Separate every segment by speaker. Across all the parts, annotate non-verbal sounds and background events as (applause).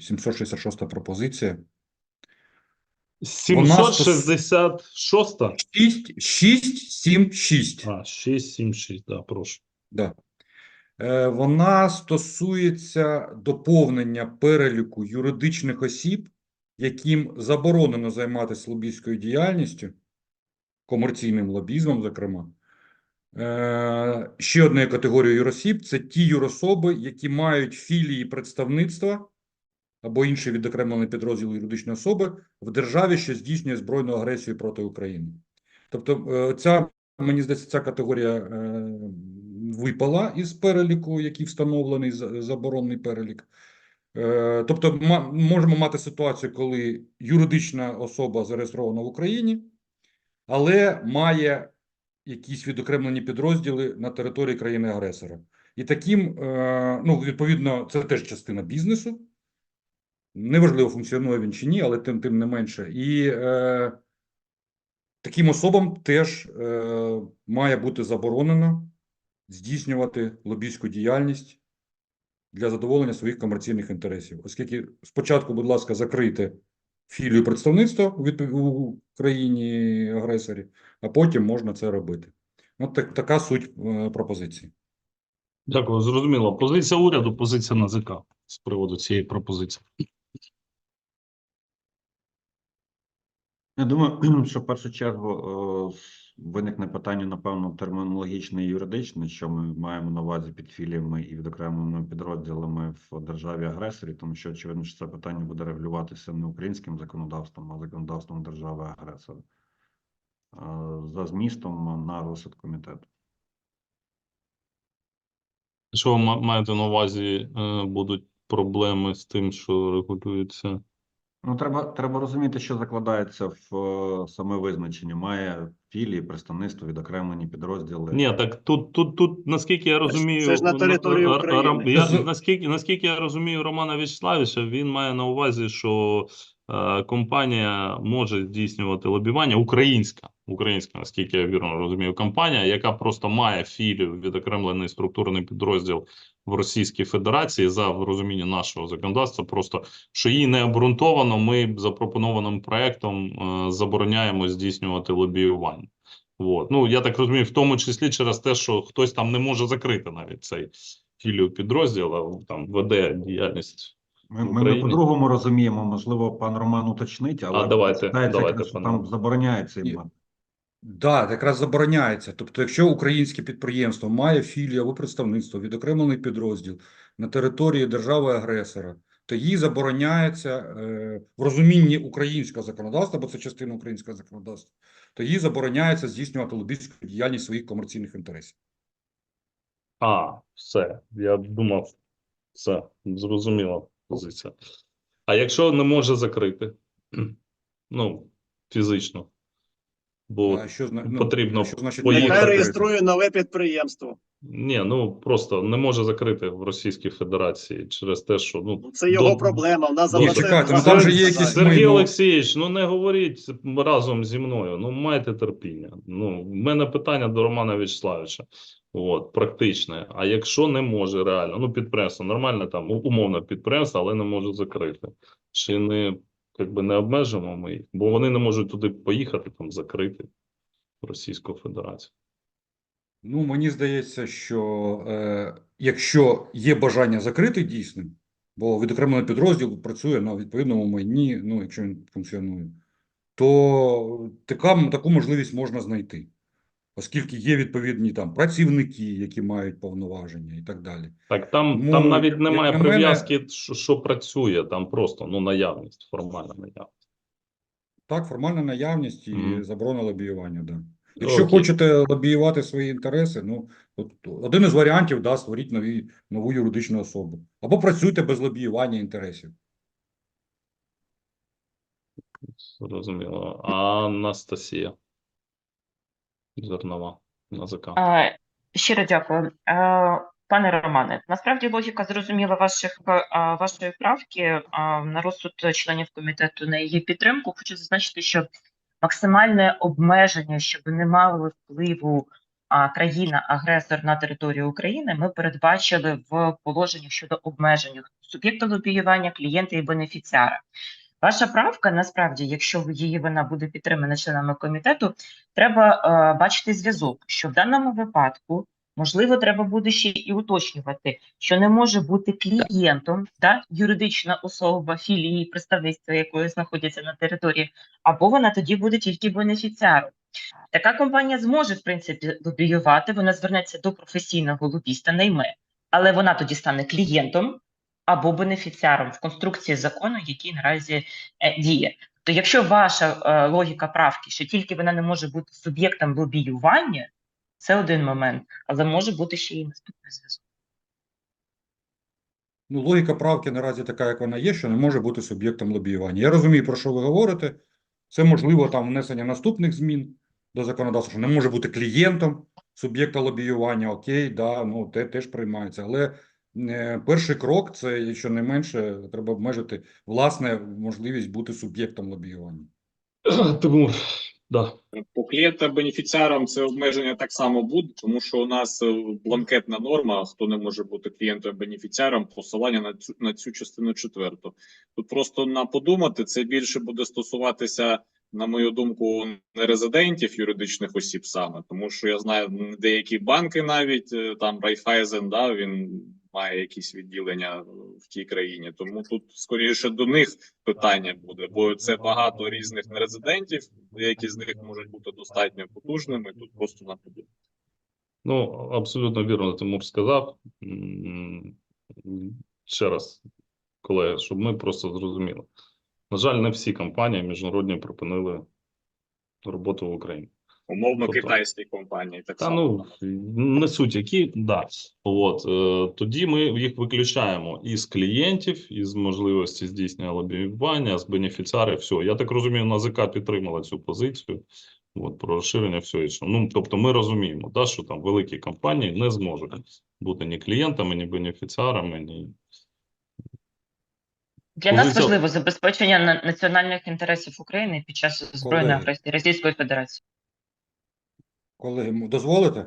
Speaker 1: 766 пропозиція.
Speaker 2: 766.
Speaker 1: 6, 6, 7, 6.
Speaker 2: А, 676, да, прошу.
Speaker 1: Да. Е, Вона стосується доповнення переліку юридичних осіб, яким заборонено займатися лобістською діяльністю, комерційним лобізмом, зокрема. Е, Ще однією категорією юросіб – це ті юрособи, які мають філії представництва або інші відокремлені підрозділи юридичної особи в державі, що здійснює збройну агресію проти України. Тобто, е, ця, мені здається, ця категорія е, випала із переліку, який встановлений заборонний перелік. Е, Тобто, можемо мати ситуацію, коли юридична особа зареєстрована в Україні, але має якісь відокремлені підрозділи на території країни-агресора. І таким, ну, відповідно, це теж частина бізнесу. Неважливо, функціонує він чи ні, але тим, тим не менше. І е, таким особам теж е, має бути заборонено здійснювати лобійську діяльність для задоволення своїх комерційних інтересів. Оскільки спочатку, будь ласка, закрийте філію представництва у, країні агресорі, а потім можна це робити. От так, така суть е, пропозиції.
Speaker 2: Дякую, зрозуміло. Позиція уряду, позиція НАЗК з приводу цієї пропозиції.
Speaker 3: Я думаю, (clears throat) що в першу чергу е, виникне питання, напевно, термінологічне і юридичне, що ми маємо на увазі під філіями і відокремленими підрозділами в державі-агресорі, тому що очевидно, що це питання буде регулюватися не українським законодавством, а законодавством держави-агресора. Е, За змістом на розсуд комітету.
Speaker 2: Що ви ма- маєте на увазі, е, будуть проблеми з тим, що регулюється?
Speaker 3: Ну, треба, треба розуміти, що закладається в е, саме визначення. Має філії, представництво, відокремлені підрозділи.
Speaker 2: Ні, так тут, тут, тут, наскільки я розумію,
Speaker 4: це ж на території України.
Speaker 2: Я, наскільки, наскільки я розумію Романа Вячеславовича, він має на увазі, що е, компанія може здійснювати лобівання українська, українська, наскільки я вірно розумію, компанія, яка просто має філію відокремлений структурний підрозділ в Російській Федерації за розуміння нашого законодавства, просто що її не обґрунтовано, ми запропонованим проектом е, забороняємо здійснювати лобіювання. Вот. Ну, я так розумію, в тому числі через те, що хтось там не може закрити навіть цей філію підрозділ, а там веде діяльність.
Speaker 3: Ми, ми, ми по-другому розуміємо, можливо, пан Роман уточнить, але
Speaker 2: А, давайте, давайте,
Speaker 3: якраз, що
Speaker 2: пане
Speaker 3: там забороняється Їм.
Speaker 1: Да, якраз забороняється. Тобто, якщо українське підприємство має філію або представництво, відокремлений підрозділ на території держави-агресора, то їй забороняється е, в розумінні українського законодавства, бо це частина українського законодавства, то їй забороняється здійснювати лобістську діяльність своїх комерційних інтересів.
Speaker 2: А, все. Я думав, все, зрозуміла позиція. А якщо не може закрити, (clears throat) ну, фізично, бо
Speaker 1: А що, ну,
Speaker 2: потрібно
Speaker 1: що значить
Speaker 2: поїхати.
Speaker 1: не
Speaker 4: Нехай реєструє нове підприємство.
Speaker 2: ні, ну просто не може закрити в Російській Федерації через те, що ну
Speaker 4: Це його
Speaker 2: до-
Speaker 4: проблема. У нас за
Speaker 2: Ні,
Speaker 1: чекайте, ну, там же є якісь.
Speaker 2: Сергій. Олексійович, ну не говоріть разом зі мною. Ну майте терпіння. Ну, в мене питання до Романа Вячеславовича. От, практичне. А якщо не може реально, ну підприємство нормальне там, умовно підприємство, але не може закрити. Чи не, якби не обмежимо ми їх? Бо вони не можуть туди поїхати, там закрити Російську Федерацію.
Speaker 1: Ну, мені здається, що е, якщо є бажання закрити дійсним, бо відокремлений підрозділ працює на відповідному майні, ну, якщо він функціонує, то така, таку можливість можна знайти, оскільки є відповідні там працівники, які мають повноваження і так далі.
Speaker 2: Так там,
Speaker 1: Тому,
Speaker 2: там навіть немає
Speaker 1: мене-
Speaker 2: прив'язки, що, що працює, там просто ну наявність, формальна наявність.
Speaker 1: Так, формальна наявність і
Speaker 2: Мгм.
Speaker 1: заборона лобіювання, да. Якщо
Speaker 2: Окей.
Speaker 1: хочете лобіювати свої інтереси, ну от один із варіантів да, створіть нові, нову юридичну особу. Або працюйте без лобіювання інтересів.
Speaker 2: Зрозуміло. А Анастасія Зернова НАЗК.
Speaker 5: А, Щиро дякую. Пане Романе, насправді логіка зрозуміла ваших, вашої правки на розсуд членів комітету на її підтримку. Хочу зазначити, що максимальне обмеження, щоб не мали впливу країна-агресор на території України, ми передбачили в положенні щодо обмеження суб'єкта лобіювання, клієнта і бенефіціара. Ваша правка, насправді, якщо її вона буде підтримана членами комітету, треба е, бачити зв'язок, що в даному випадку можливо треба буде ще і уточнювати, що не може бути клієнтом да, юридична особа філії представництва, якої знаходяться на території, або вона тоді буде тільки бенефіціаром. Така компанія зможе, в принципі, лобіювати, вона звернеться до професійного лобіста, найме, але вона тоді стане клієнтом або бенефіціаром в конструкції закону, який наразі е, діє. То якщо ваша е, логіка правки, що тільки вона не може бути суб'єктом лобіювання, це один момент, але може бути ще й наступний зв'язок.
Speaker 1: Ну, логіка правки наразі така, як вона є, що не може бути суб'єктом лобіювання. Я розумію, про що ви говорите. Це можливо там внесення наступних змін до законодавства, що не може бути клієнтом суб'єкта лобіювання. Окей, да, ну те теж приймається. Але перший крок це, якщо не менше, треба обмежити власне можливість бути суб'єктом лобіювання. (clears throat)
Speaker 2: Тому, да.
Speaker 6: По клієнтам бенефіціарам це обмеження так само буде, тому що у нас е, бланкетна норма, хто не може бути клієнтом бенефіціаром, посилання на цю на цю частину четверту. Тут просто на подумати, це більше буде стосуватися, на мою думку, не резидентів юридичних осіб саме, тому що я знаю деякі банки, навіть е, там Райфайзен, да, він має якісь відділення в тій країні. Тому тут скоріше до них питання буде, бо це багато різних нерезидентів, деякі з них можуть бути достатньо потужними. Тут просто на подумку.
Speaker 2: Ну, абсолютно вірно, Тимур сказав. Ще раз, колеги, щоб ми просто зрозуміли. На жаль, не всі компанії міжнародні припинили роботу в Україні.
Speaker 6: Умовно,
Speaker 2: Тобто-
Speaker 6: китайські компанії так
Speaker 2: Та
Speaker 6: само.
Speaker 2: ну не суть які, да. От е, тоді ми їх виключаємо із клієнтів, із можливості здійснення лобіювання, з бенефіціарів. Все, я так розумію, НАЗК підтримала цю позицію. От про розширення все інше. Ну тобто, ми розуміємо, да, що там великі компанії не зможуть бути ні клієнтами, ні бенефіціарами, ні
Speaker 5: Для нас важливо забезпечення національних інтересів України під час збройної агресії Російської Федерації.
Speaker 1: Колеги, дозволите?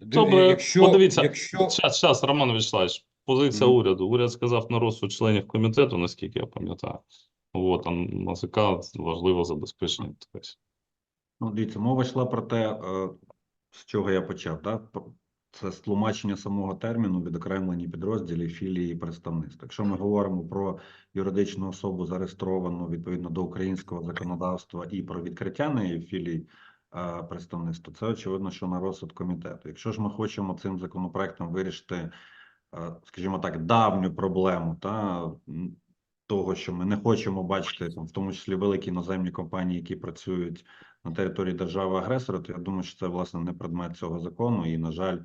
Speaker 2: Добре,
Speaker 1: якщо,
Speaker 2: подивіться.
Speaker 1: якщо...
Speaker 2: Зараз, зараз, Роман Вячеславович, позиція
Speaker 1: Мгм.
Speaker 2: уряду. Уряд сказав на розсуд членів комітету, наскільки я пам'ятаю. От, а НАЗК важливо забезпечення інтересів.
Speaker 3: Ну, дивіться, мова йшла про те, е, з чого я почав. Да? Про- Це з тлумачення самого терміну відокремлені підрозділі, філії і представництва. Якщо ми говоримо про юридичну особу, зареєстровану відповідно до українського законодавства і про відкриття неї філій е, представництва, це очевидно, що на розсуд комітету. Якщо ж ми хочемо цим законопроектом вирішити, е, скажімо так, давню проблему та того, що ми не хочемо бачити, там, в тому числі великі іноземні компанії, які працюють на території держави-агресора, то я думаю, що це власне не предмет цього закону. І, на жаль,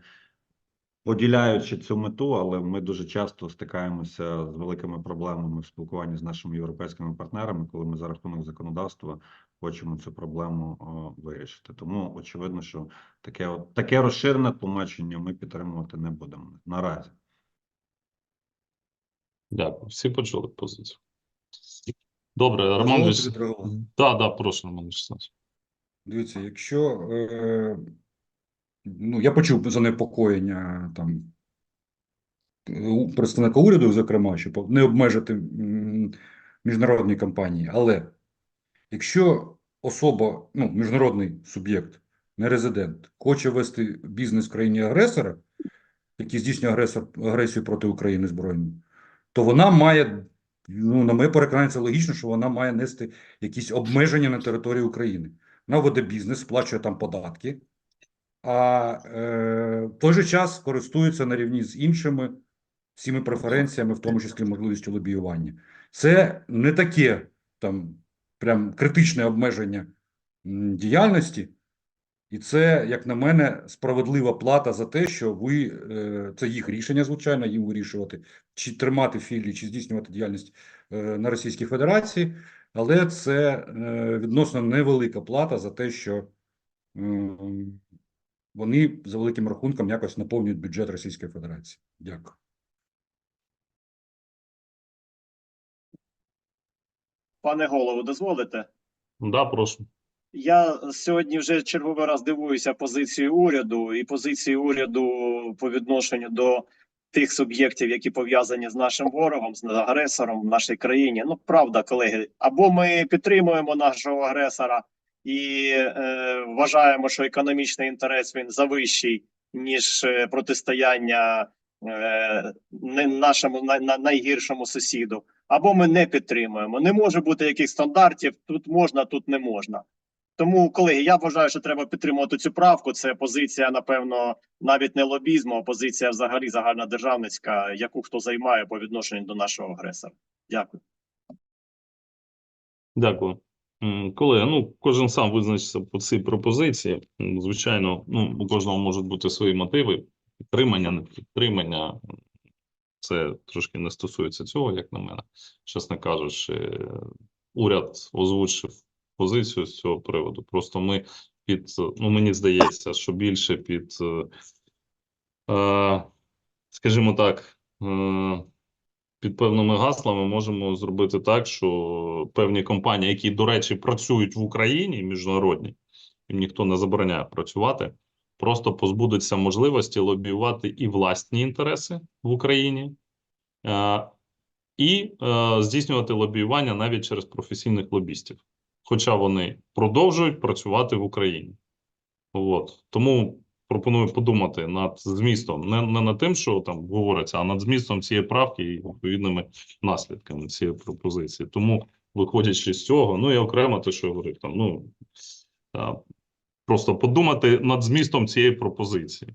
Speaker 3: поділяючи цю мету, але ми дуже часто стикаємося з великими проблемами в спілкуванні з нашими європейськими партнерами, коли ми за рахунок законодавства хочемо цю проблему вирішити. Тому очевидно, що таке таке розширене тлумачення ми підтримувати не будемо наразі.
Speaker 2: Дякую. Всі почули позицію. Добре, Роман? Так, да, прошу, Роман Вячеславович.
Speaker 1: Дивіться, якщо е, ну, я почув занепокоєння там представника уряду, зокрема, щоб не обмежити міжнародні компанії, але якщо особа, ну, міжнародний суб'єкт, не резидент, хоче вести бізнес в країні агресора, який здійснює агресор, агресію проти України збройну, то вона має, ну, на моє переконання, це логічно, що вона має нести якісь обмеження на території України. Вона веде бізнес, сплачує там податки, а е, в той же час користується на рівні з іншими всіми преференціями, в тому числі можливістю лобіювання. Це не таке там прям критичне обмеження діяльності, і це, як на мене, справедлива плата за те, що ви е, це їх рішення, звичайно, їм вирішувати, чи тримати філії, чи здійснювати діяльність е, на Російській Федерації. Але це е, відносно невелика плата за те, що вони за великим рахунком якось наповнюють бюджет Російської Федерації. Дякую.
Speaker 4: Пане голово, дозволите?
Speaker 2: Да, прошу.
Speaker 4: Я сьогодні вже черговий раз дивуюся позицією уряду і позицією уряду по відношенню до тих суб'єктів, які пов'язані з нашим ворогом, з агресором в нашій країні. Ну правда, колеги, або ми підтримуємо нашого агресора і е, вважаємо, що економічний інтерес він завищий ніж е, протистояння е, нашому най, най- найгіршому сусіду. Або ми не підтримуємо. Не може бути якихось стандартів. Тут можна, тут не можна. Тому, колеги, я вважаю, що треба підтримувати цю правку. Це позиція, напевно, навіть не лобізму, а позиція взагалі загальнодержавницька, яку хто займає по відношенню до нашого агресора. Дякую.
Speaker 2: Дякую. Колеги, ну кожен сам визначиться по цій пропозиції. Звичайно, ну у кожного можуть бути свої мотиви, підтримання, не підтримання. Це трошки не стосується цього, як на мене. Чесно кажучи, уряд озвучив позицію з цього приводу. Просто ми під, ну мені здається, що більше під, е, е, скажімо так, е, під певними гаслами можемо зробити так, що певні компанії, які, до речі, працюють в Україні міжнародні, їм ніхто не забороняє працювати, просто позбудуться можливості лобіювати і власні інтереси в Україні, е, і е, здійснювати лобіювання навіть через професійних лобістів, хоча вони продовжують працювати в Україні. От. Тому пропоную подумати над змістом, не, не над тим, що там говориться, а над змістом цієї правки і відповідними наслідками цієї пропозиції. Тому, виходячи з цього, ну і окремо те, що я говорив, там, ну просто подумати над змістом цієї пропозиції,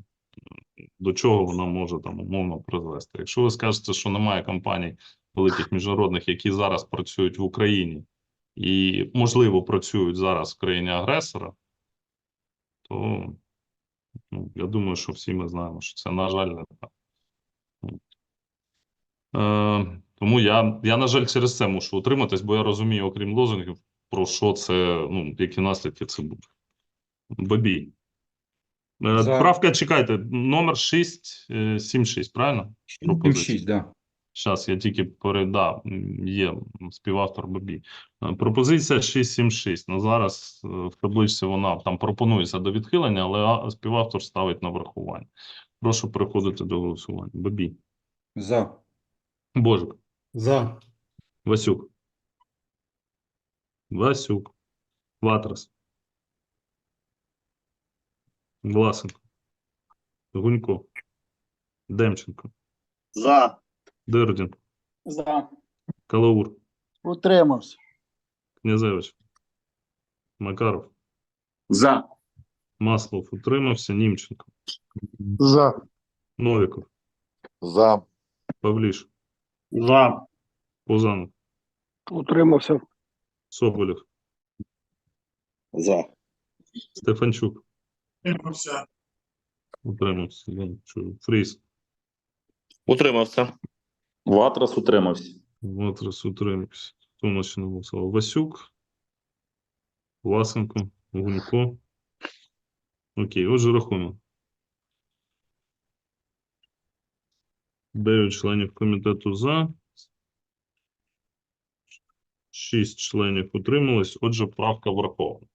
Speaker 2: до чого вона може там умовно призвести. Якщо ви скажете, що немає компаній великих міжнародних, які зараз працюють в Україні і, можливо, працюють зараз в країні агресора, то ну, я думаю, що всі ми знаємо, що це, на жаль, не так. Е, тому я, я, на жаль, через це мушу утриматись, бо я розумію, окрім лозунгів, про що це, ну, які наслідки це буде. Бабій. Е,
Speaker 1: За.
Speaker 2: Правка, чекайте, номер 676, правильно? Пропозиція.
Speaker 1: 6, да.
Speaker 2: Зараз я тільки передав, є співавтор Бабі. Е, Пропозиція 676. На зараз е, в табличці вона там пропонується до відхилення, але співавтор ставить на врахування. Прошу переходити до голосування. Бабі.
Speaker 1: За.
Speaker 2: Божик.
Speaker 7: За.
Speaker 2: Васюк. Васюк. Ватрас. Власенко. Гунько. Демченко.
Speaker 4: За
Speaker 2: Дирдін.
Speaker 7: За.
Speaker 2: Калаур.
Speaker 7: Утримався.
Speaker 2: Князевич. Макаров.
Speaker 6: За.
Speaker 2: Маслов утримався. Німченко.
Speaker 7: За.
Speaker 2: Новіков.
Speaker 8: За.
Speaker 2: Павліш.
Speaker 7: За.
Speaker 2: Позанов.
Speaker 7: Утримався.
Speaker 2: Соболєв.
Speaker 4: за
Speaker 2: Стефанчук. Утримався. Я не чую. Фріс.
Speaker 8: Утримався. Ватрас утримався.
Speaker 2: Матрас утримався. Хто у нас ще не голосував? Васюк. Власенко. Гунько. Окей, отже, рахуємо. Дев'ять членів комітету за. Шість членів утримались. Отже, правка врахована.